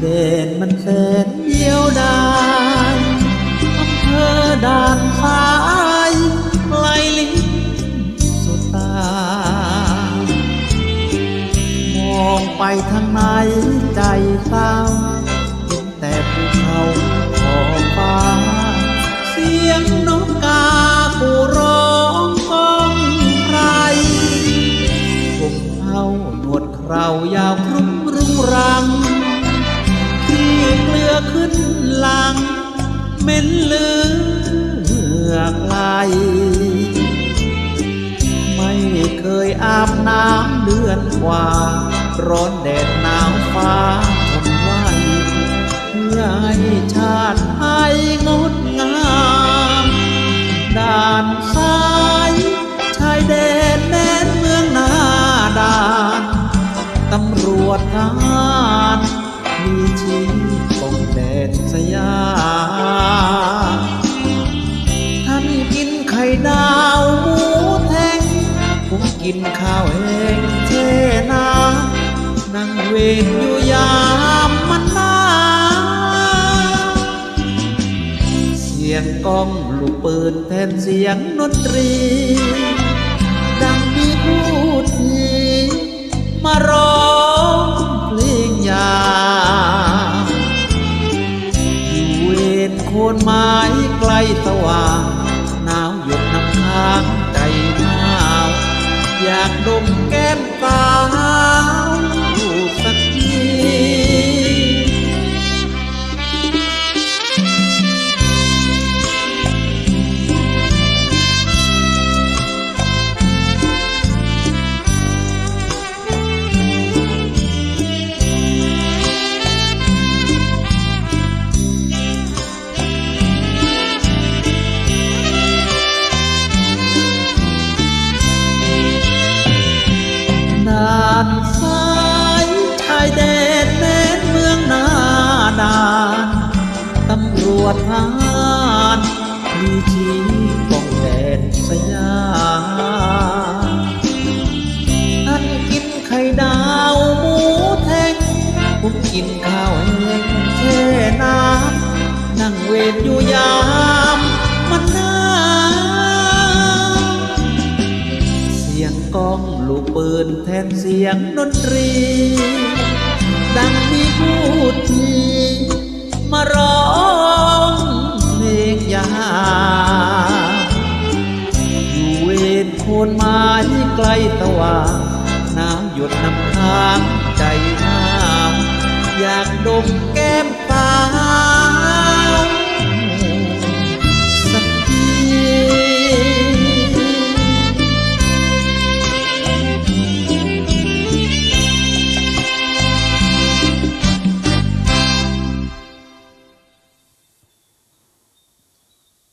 เยแนมันแสนเยี่ยวดายอำเภอด่านฟ้ายไกลลิบสุดตามองไปทางไหนใจเศร้าแต่ภูเขาขอบฟ้า เสียงนกกาผู้ร้องก้องใครผมเผาหนวดเครายาวครุ่มรุงรัง เกลือขึ้นหลังเหม็นเลือกไหลไม่เคยอาบน้ำเดือนกว่า ร้อนแดดหนาวฟ้า กินข้าวแห้งเช่น้ำนั่งเวรอยู่ยามมันนาเสียงกล้องลูกปืนแทนเสียงดนตรี ดังมีผู้ทีมาร้องเพลงยาอยู่เวนโคนไม้ใกล้สว่าง อยากดมแก้มานซ้ายชายแดนแดนเมืองนาดานตำรวจทหารมีชีป้องแดนสยามท่านกินไข่ดาวหมูแทงผมกินข้า ก้องลูกปืนแทนเสียงดนตรี ดังมีพูดทีมาร้องเพลงยาอยู่เวรโคนไม้ใกล้ตะวันน้ำหยดน้ำค้างใจน้ำอยากดม